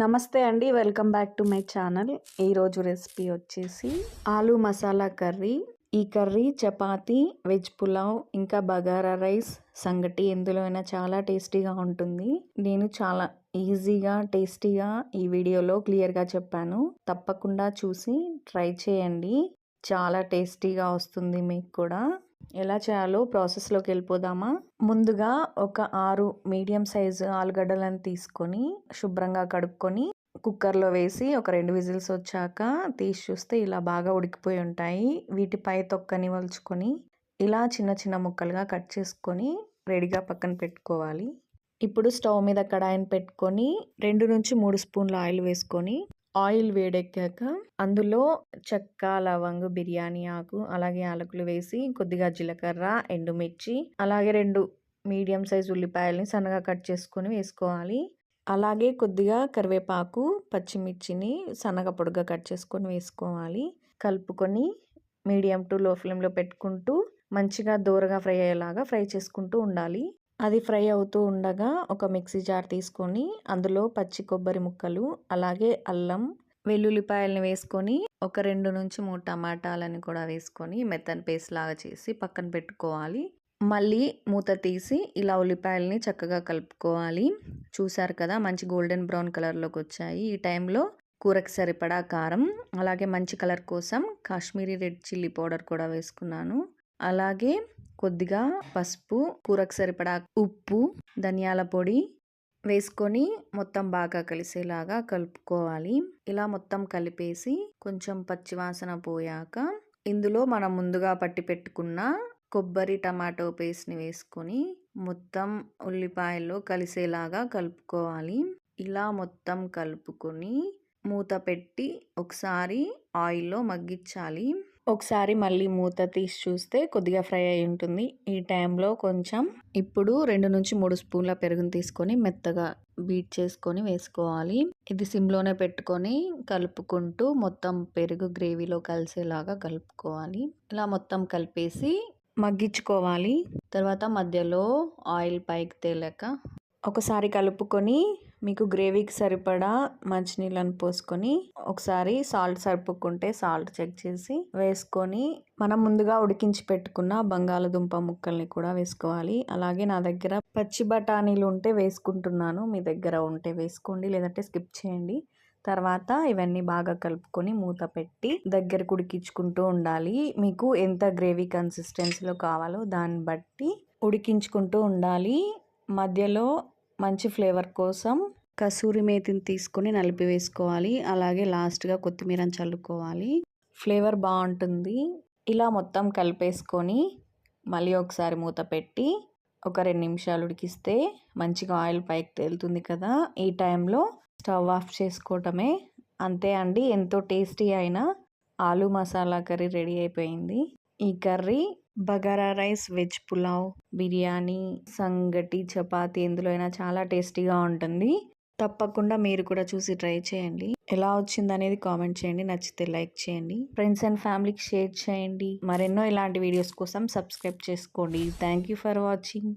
నమస్తే అండి welcome back to my channel. ఈరోజు రెసిపీ వచ్చేసి ఆలు మసాలా కర్రీ. ఈ కర్రీ చపాతి వెజ్ పులావ్ ఇంకా బగారా రైస్ సంగటి ఎందులో అయినా చాలా టేస్టీగా ఉంటుంది. నేను చాలా ఈజీగా టేస్టీగా ఈ వీడియోలో క్లియర్గా చెప్పాను. తప్పకుండా చూసి ట్రై చేయండి. చాలా టేస్టీగా వస్తుంది మీకు కూడా. ఎలా చేయాలో ప్రాసెస్లోకి వెళ్ళిపోదామా? ముందుగా ఒక ఆరు మీడియం సైజు ఆలుగడ్డలను తీసుకొని శుభ్రంగా కడుక్కొని కుక్కర్లో వేసి ఒక రెండు విజిల్స్ వచ్చాక తీసి చూస్తే ఇలా బాగా ఉడికిపోయి ఉంటాయి. వీటిపై తొక్కని వలుచుకొని ఇలా చిన్న చిన్న ముక్కలుగా కట్ చేసుకొని రెడీగా పక్కన పెట్టుకోవాలి. ఇప్పుడు స్టవ్ మీద కడాయిని పెట్టుకొని రెండు నుంచి మూడు స్పూన్ల ఆయిల్ వేసుకొని ఆయిల్ వేడెక్కాక అందులో చెక్క లవంగు బిర్యానీ ఆకు అలాగే యాలకులు వేసి కొద్దిగా జీలకర్ర ఎండుమిర్చి అలాగే రెండు మీడియం సైజ్ ఉల్లిపాయలని సన్నగా కట్ చేసుకొని వేసుకోవాలి. అలాగే కొద్దిగా కరివేపాకు పచ్చిమిర్చిని సన్నగా పొడుగ్గా కట్ చేసుకొని వేసుకోవాలి. కలుపుకొని మీడియం టు లో ఫ్లేమ్లో పెట్టుకుంటూ మంచిగా దోరగా ఫ్రై అయ్యేలాగా ఫ్రై చేసుకుంటూ ఉండాలి. అది ఫ్రై అవుతూ ఉండగా ఒక మిక్సీ జార్ తీసుకొని అందులో పచ్చి కొబ్బరి ముక్కలు అలాగే అల్లం వెల్లుల్లిపాయలని వేసుకొని ఒక రెండు నుంచి మూడు టమాటాలని కూడా వేసుకొని మెత్తని పేస్ట్ లాగా చేసి పక్కన పెట్టుకోవాలి. మళ్ళీ మూత తీసి ఇలా ఉల్లిపాయలని చక్కగా కలుపుకోవాలి. చూసారు కదా మంచి గోల్డెన్ బ్రౌన్ కలర్లోకి వచ్చాయి. ఈ టైంలో కూరకు సరిపడా కారం అలాగే మంచి కలర్ కోసం కాశ్మీరీ రెడ్ చిల్లీ పౌడర్ కూడా వేసుకున్నాను. అలాగే కొద్దిగా పసుపు కూరకు సరిపడా ఉప్పు ధనియాల పొడి వేసుకొని మొత్తం బాగా కలిసేలాగా కలుపుకోవాలి. ఇలా మొత్తం కలిపేసి కొంచెం పచ్చివాసన పోయాక ఇందులో మనం ముందుగా పట్టి పెట్టుకున్న కొబ్బరి టమాటో పేస్ట్ని వేసుకొని మొత్తం ఉల్లిపాయల్లో కలిసేలాగా కలుపుకోవాలి. ఇలా మొత్తం కలుపుకొని మూత పెట్టి ఒకసారి ఆయిల్లో మగ్గించాలి. ఒకసారి మళ్ళీ మూత తీసి చూస్తే కొద్దిగా ఫ్రై అయి ఉంటుంది. ఈ టైంలో కొంచెం ఇప్పుడు రెండు నుంచి మూడు స్పూన్ల పెరుగుని తీసుకొని మెత్తగా బీట్ చేసుకొని వేసుకోవాలి. ఇది సిమ్లోనే పెట్టుకొని కలుపుకుంటూ మొత్తం పెరుగు గ్రేవీలో కలిసేలాగా కలుపుకోవాలి. ఇలా మొత్తం కలిపేసి మగ్గించుకోవాలి. తర్వాత మధ్యలో ఆయిల్ పైకి తేలాక ఒకసారి కలుపుకొని మీకు గ్రేవీకి సరిపడా మంచినీళ్ళని పోసుకొని ఒకసారి సాల్ట్ సరిపోకుంటే సాల్ట్ చెక్ చేసి వేసుకొని మనం ముందుగా ఉడికించి పెట్టుకున్న బంగాళదుంప ముక్కల్ని కూడా వేసుకోవాలి. అలాగే నా దగ్గర పచ్చి బఠానీలు ఉంటే వేసుకుంటున్నాను. మీ దగ్గర ఉంటే వేసుకోండి లేదంటే స్కిప్ చేయండి. తర్వాత ఇవన్నీ బాగా కలుపుకొని మూత పెట్టి దగ్గర ఉడికించుకుంటూ ఉండాలి. మీకు ఎంత గ్రేవీ కన్సిస్టెన్సీలో కావాలో దాన్ని బట్టి ఉడికించుకుంటూ ఉండాలి. మధ్యలో మంచి ఫ్లేవర్ కోసం కసూరి మేతిని తీసుకొని నలిపి వేసుకోవాలి. అలాగే లాస్ట్గా కొత్తిమీరని చల్లుకోవాలి. ఫ్లేవర్ బాగుంటుంది. ఇలా మొత్తం కలిపేసుకొని మళ్ళీ ఒకసారి మూత పెట్టి ఒక రెండు నిమిషాలు ఉడికిస్తే మంచిగా ఆయిల్ పైకి తేలుతుంది కదా. ఈ టైంలో స్టవ్ ఆఫ్ చేసుకోవటమే. అంతే అండి. ఎంతో టేస్టీ అయిన ఆలు మసాలా కర్రీ రెడీ అయిపోయింది. ఈ curry bagara rice veg pulao biryani సంగటి చపాతి ఎందులో అయినా చాలా టేస్టీగా ఉంటుంది. తప్పకుండా మీరు కూడా చూసి ట్రై చేయండి. ఎలా వచ్చింది అనేది కామెంట్ చేయండి నచ్చితే లైక్ చేయండి. ఫ్రెండ్స్ అండ్ ఫ్యామిలీకి షేర్ చేయండి. మరెన్నో ఇలాంటి వీడియోస్ కోసం సబ్స్క్రైబ్ చేసుకోండి. Thank you for watching.